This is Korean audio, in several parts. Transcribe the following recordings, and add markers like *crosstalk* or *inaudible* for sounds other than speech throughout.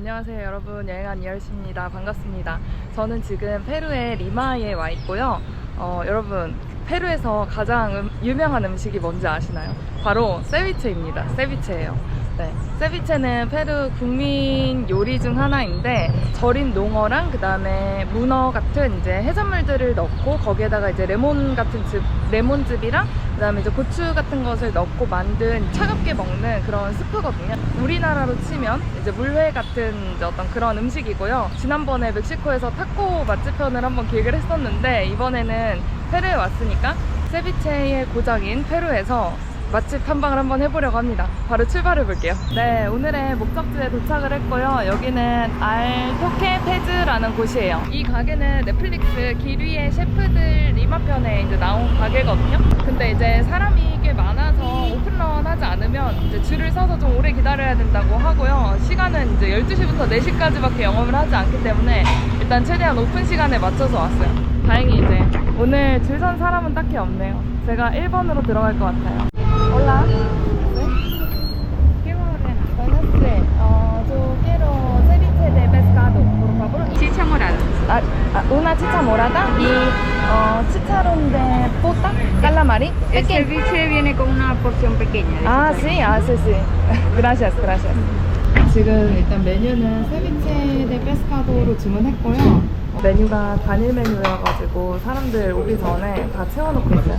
안녕하세요 여러분. 여행한 이열씨입니다. 반갑습니다. 저는 지금 페루의 리마에 와 있고요. 어, 여러분 페루에서 가장 음- 유명한 음식이 뭔지 아시나요? 바로 세비체입니다. 세비체예요. 네, 세비체는 페루 국민 요리 중 하나인데 절인 농어랑 그 다음에 문어 같은 이제 해산물들을 넣고 거기에다가 이제 레몬 같은 즙, 레몬즙이랑 그 다음에 이제 고추 같은 것을 넣고 만든 차갑게 먹는 그런 스프거든요. 우리나라로 치면 이제 물회 같은 이제 어떤 그런 음식이고요. 지난번에 멕시코에서 타코 맛집 편을 한번 기획을 했었는데 이번에는 페루에 왔으니까 세비체의 고장인 페루에서 맛집 탐방을 한번 해보려고 합니다. 바로 출발해 볼게요. 네, 오늘의 목적지에 도착을 했고요. 여기는 알토케 페즈라는 곳이에요. 이 가게는 넷플릭스 길 위의 셰프들 리마편에 이제 나온 가게거든요. 근데 이제 사람이 꽤 많아서 오픈런 하지 않으면 이제 줄을 서서 좀 오래 기다려야 된다고 하고요. 시간은 이제 12시부터 4시까지밖에 영업을 하지 않기 때문에 일단 최대한 오픈 시간에 맞춰서 왔어요. 다행히 이제 오늘 줄 선 사람은 딱히 없네요. 제가 1번으로 들어갈 것 같아요. Uh, morada. Ah, ah, una chicha morada y uh, chicharrón de pota, calamari. El ceviche viene con una porción pequeña. 아, sí, ah, sí, sí. gracias, gracias. 지금 일단 메뉴는 세비체 데 페스카도로 주문했고요. 메뉴가 단일 메뉴여가지고 사람들 오기 전에 다 채워놓고 있어요.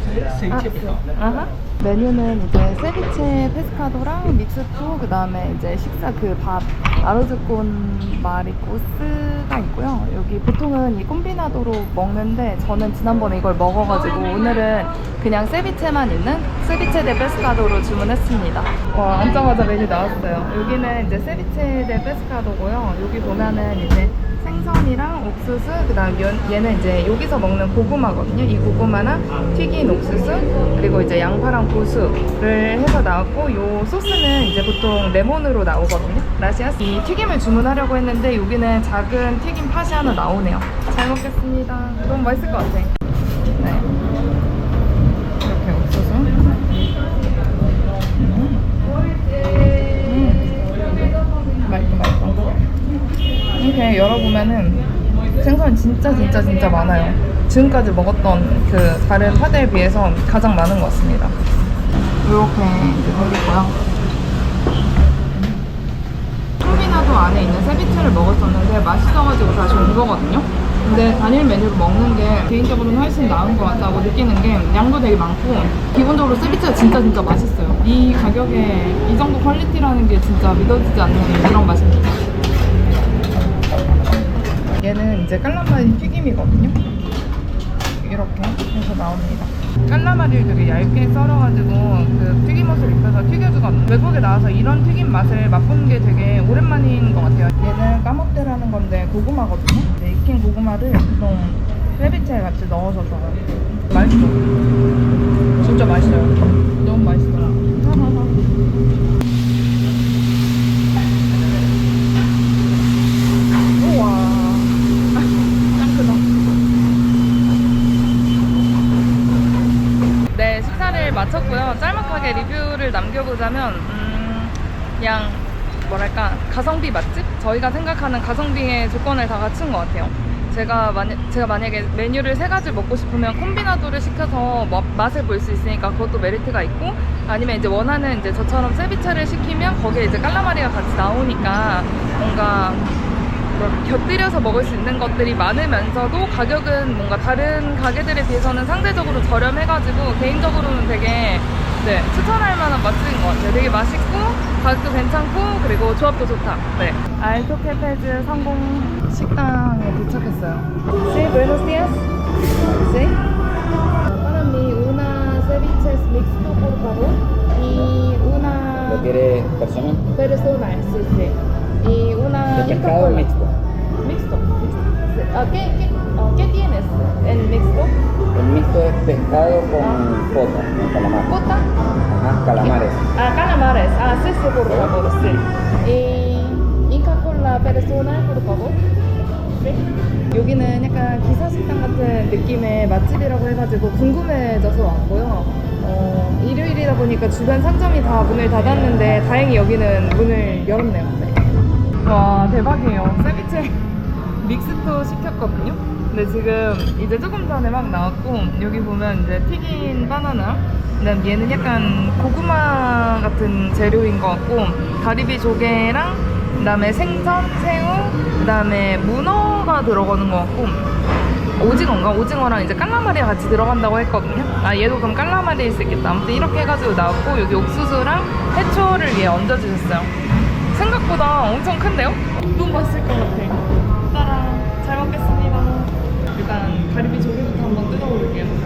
아, 아하. 메뉴는 이제 세비체 페스카도랑 믹스투 그다음에 이제 식사 그 밥 아로즈콘 마리코스가 있고요. 여기 보통은 이 콤비나도로 먹는데 저는 지난번에 이걸 먹어가지고 오늘은 그냥 세비체만 있는 세비체 데 페스카도로 주문했습니다. 와 앉자마자 메뉴 나왔어요. 여기는 이제 세비체 데 페스카도고요. 여기 보면은 이제 생선이랑 옥수수, 그다음 면 얘는 이제 여기서 먹는 고구마거든요. 이 고구마랑 튀긴 옥수수, 그리고 이제 양파랑 고수를 해서 나왔고, 요 소스는 이제 보통 레몬으로 나오거든요. 라시아스. 이 튀김을 주문하려고 했는데 여기는 작은 튀김 팥이 하나 나오네요. 잘 먹겠습니다. 너무 맛있을 것 같아. 네. 이렇게 열어보면은 생선 진짜 진짜 진짜 많아요. 지금까지 먹었던 그 다른 파대에 비해서 가장 많은 것 같습니다. 이렇게 이제 생겼고요. 콤비나도 안에 있는 세비체를 먹었었는데 맛있어가지고 다시 온 거거든요. 근데 단일 메뉴로 먹는 게 개인적으로는 훨씬 나은 것 같다고 느끼는 게 양도 되게 많고 기본적으로 세비체가 진짜 진짜 맛있어요. 이 가격에 이 정도 퀄리티라는 게 진짜 믿어지지 않는 그런 맛입니다. 얘는 이제 깔라마리 튀김이거든요. 이렇게 해서 나옵니다. 깔라마리를 되게 얇게 썰어가지고 그 튀김옷을 입혀서 튀겨주거든요. 외국에 나와서 이런 튀김 맛을 맛보는 게 되게 오랜만인 것 같아요. 얘는 까먹대라는 건데 고구마거든요. 네, 익힌 고구마를 보통 세비체에 같이 넣어서 줘요. 맛있어. 진짜 맛있어요. 너무 맛있어요. 우와. 짱 크다. 네, 마쳤고요. 짤막하게 리뷰를 남겨보자면, 음, 그냥, 뭐랄까, 가성비 맛집? 저희가 생각하는 가성비의 조건을 다 갖춘 것 같아요. 제가 만약, 제가 만약에 메뉴를 세 가지 먹고 싶으면 콤비나도를 시켜서 마- 맛을 볼 수 있으니까 그것도 메리트가 있고, 아니면 이제 원하는 이제 저처럼 세비체를 시키면 거기에 이제 깔라마리가 같이 나오니까 뭔가 곁들여서 먹을 수 있는 것들이 많으면서도 가격은 뭔가 다른 가게들에 비해서는 상대적으로 저렴해가지고 개인적으로는 되게 네, 추천할 만한 맛집인 것 같아요. 되게 맛있고 가격도 괜찮고 그리고 조합도 좋다. 네. 알토케페즈 성공 식당에 도착했어요. Sí, buenos días. Sí. Para mí una ceviche mixto, por favor. Y una ¿Lo quiere personal? personal, sí, sí. Y una ¿De pescado o mixto? Mixto. Ah, ¿qué, qué, ah, ¿Qué tienes en mixto? El mixto es pescado con pota, con calamar. ¿Cota? Ajá, calamares. Ah, calamares. Ah, sí, sí, por favor, sí. Y Inca Cola personal, por favor. 네. 여기는 약간 기사식당 같은 느낌의 맛집이라고 해가지고 궁금해져서 왔고요. 어, 일요일이다 보니까 주변 상점이 다 문을 닫았는데 다행히 여기는 문을 열었네요. 네. 와 대박이에요. 세비체 믹스도 시켰거든요. 근데 지금 이제 조금 전에 막 나왔고 여기 보면 이제 튀긴 바나나 그다음 얘는 약간 고구마 같은 재료인 것 같고 가리비 조개랑 그다음에 생선, 새우, 그다음에 문어가 들어가는 것 같고 오징어인가? 오징어랑 이제 깔라마리가 같이 들어간다고 했거든요. 아 얘도 그럼 깔라마리일 수 있겠다. 아무튼 이렇게 해가지고 나왔고 여기 옥수수랑 해초를 위에 얹어주셨어요. 생각보다 엄청 큰데요? 너무 맛있을 것 같아. 따라 잘 먹겠습니다. 일단 가리비 조개부터 한번 뜯어볼게요.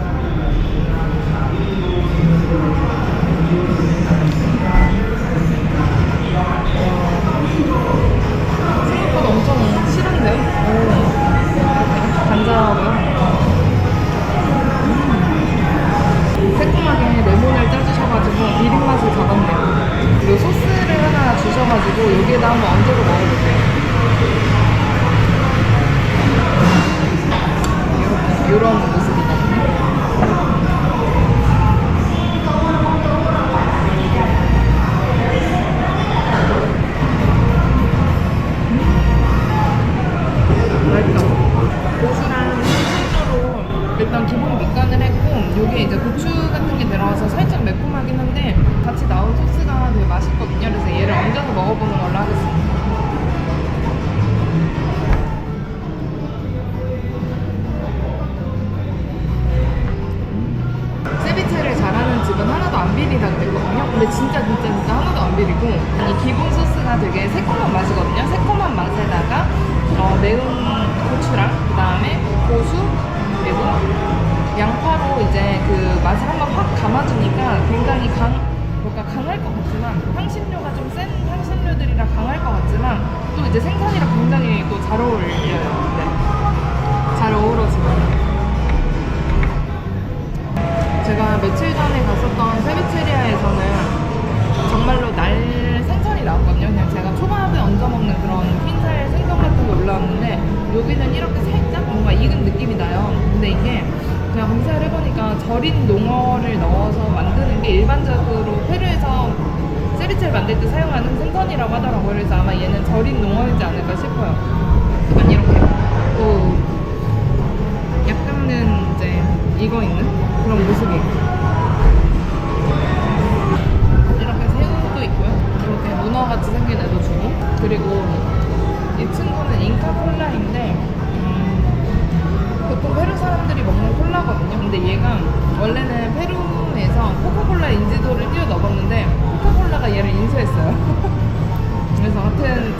안 비리다 그랬거든요. 근데 진짜 진짜 진짜 하나도 안 비리고 이 기본 소스가 되게 새콤한 맛이거든요. 새콤한 맛에다가 어, 매운 고추랑 그 다음에 고수 그리고 양파로 이제 그 맛을 한번 확 감아주니까 굉장히 강 뭔가 강할 것 같지만 향신료가 좀 센 향신료들이라 강할 것 같지만 또 이제 생선이랑 굉장히 또 잘 어울려요. 네. 잘. 제 세비체를 만들 때 사용하는 생선이라고 하더라고요. 그래서 아마 얘는 절인 농어이지 않을까 싶어요.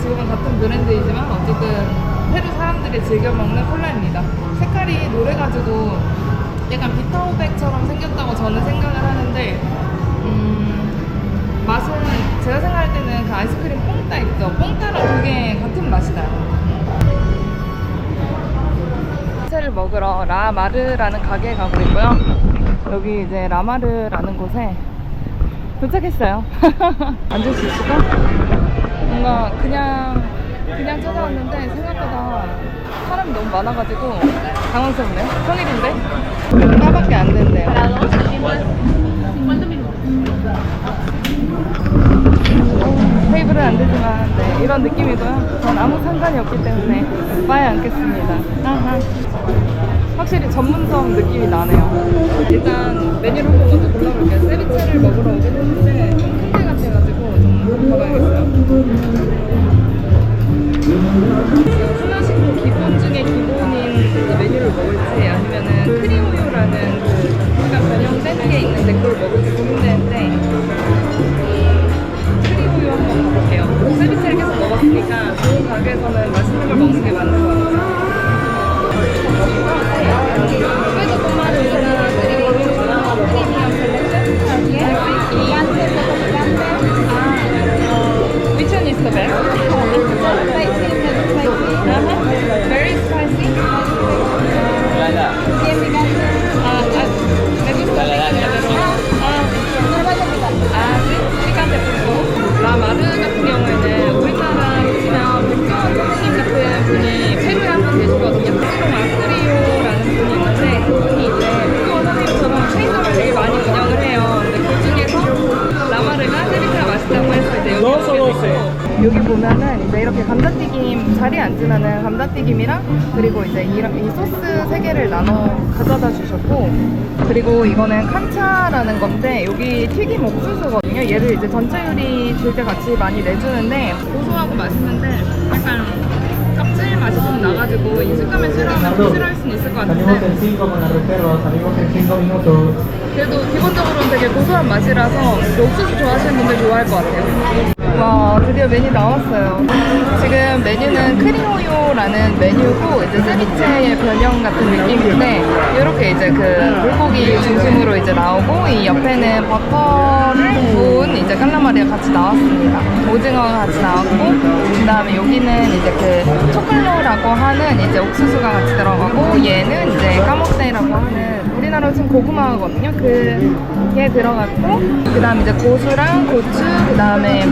지금은 같은 브랜드이지만 어쨌든 페루 사람들이 즐겨 먹는 콜라입니다. 색깔이 노래가지고 약간 비타오백처럼 생겼다고 저는 생각을 하는데 음, 맛은 제가 생각할 때는 그 아이스크림 뽕따 있죠. 뽕따랑 그게 같은 맛이 나요. 채를 먹으러 라마르라는 가게에 가고 있고요. 여기 이제 라마르라는 곳에 도착했어요. *laughs* 앉을 수 있을까? 뭔가 그냥 그냥 찾아왔는데 생각보다 사람이 너무 많아가지고 당황스럽네요. 평일인데 나밖에 안 된대요. 오, 테이블은 안 되지만 네, 이런 느낌이고요. 전 아무 상관이 없기 때문에 빠에 앉겠습니다. 확실히 전문점 느낌이 나네요. 일단 메뉴를 한번 먼저 골라볼게요. 세비체를 먹으러 오긴 했는데 좀 큰데 같아가지고 좀 가봐야겠어요. 게 있는데 그걸 먹을지 고민되는데 크리우유 한번 가볼게요. 세비체를 계속 먹었으니까 좋은 가게에서는 맛있는 걸 먹는 게 맞는 것 같아요. 튀김이랑 그리고 이제 이, 이 소스 세 개를 나눠 가져다 주셨고 그리고 이거는 칸차라는 건데 여기 튀김 옥수수거든요. 얘를 이제 전체 요리 줄 때 같이 많이 내주는데 고소하고 맛있는데 약간 껍질 맛이 좀 나가지고 이 식감을 싫어하면 싫어할 수는 있을 것 같은데 5 con la reserva, salimos en 5 minutos. 그래도 기본적으로는 되게 고소한 맛이라서 옥수수 좋아하시는 분들 좋아할 것 같아요. 와 드디어 메뉴 나왔어요. 지금 메뉴는 크리오요라는 메뉴고 이제 세비체의 변형 같은 느낌인데 이렇게 이제 그 물고기 중심으로 이제 나오고 이 옆에는 버터를 부은 이제 깔라마리가 같이 나왔습니다. 오징어가 같이 나왔고 그 다음에 여기는 이제 그 초콜로라고 하는 이제 옥수수가 같이 들어가고 얘는 이제 까먹새라고 하는 우리나라로 치면 고구마거든요. 그게 들어갔고 그다음 이제 고수랑 고추 그다음에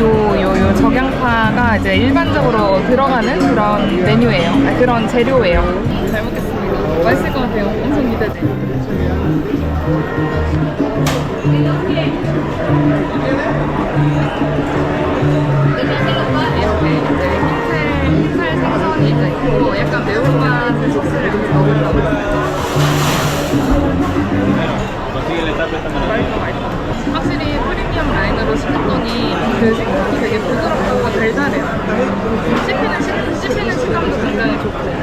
요 요 요 적양파가 이제 일반적으로 들어가는 그런 메뉴예요. 아, 그런 재료예요. 잘 먹겠습니다. beautiful.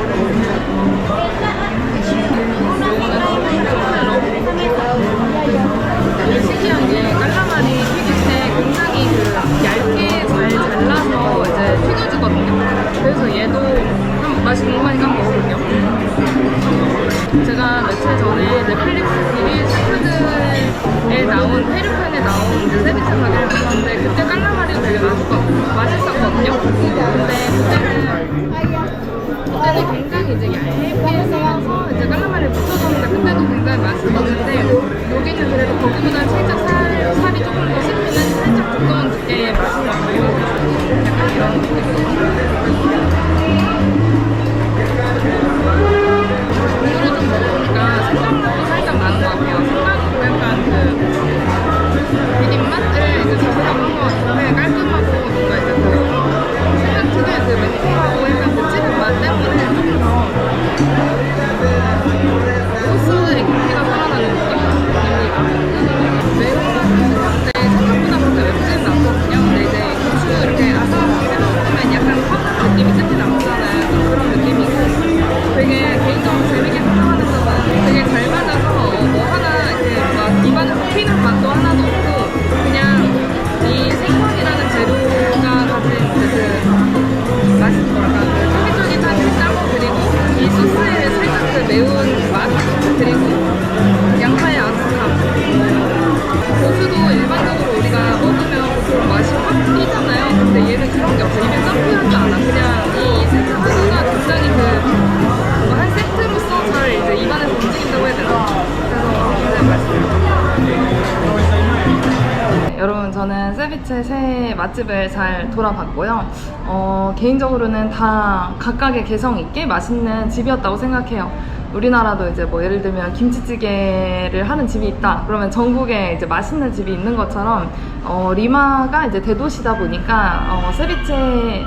세비체 새 맛집을 잘 돌아봤고요. 어, 개인적으로는 다 각각의 개성 있게 맛있는 집이었다고 생각해요. 우리나라도 이제 뭐 예를 들면 김치찌개를 하는 집이 있다. 그러면 전국에 이제 맛있는 집이 있는 것처럼 어, 리마가 이제 대도시다 보니까 어, 세비체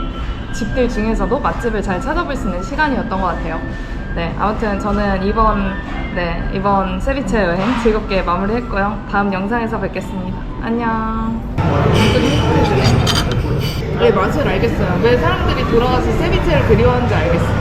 집들 중에서도 맛집을 잘 찾아볼 수 있는 시간이었던 것 같아요. 네, 아무튼 저는 이번 네 이번 세비체 여행 즐겁게 마무리했고요. 다음 영상에서 뵙겠습니다. 안녕. 네 맛을 알겠어요. 왜 사람들이 돌아가서 세비체를 그리워하는지 알겠어요.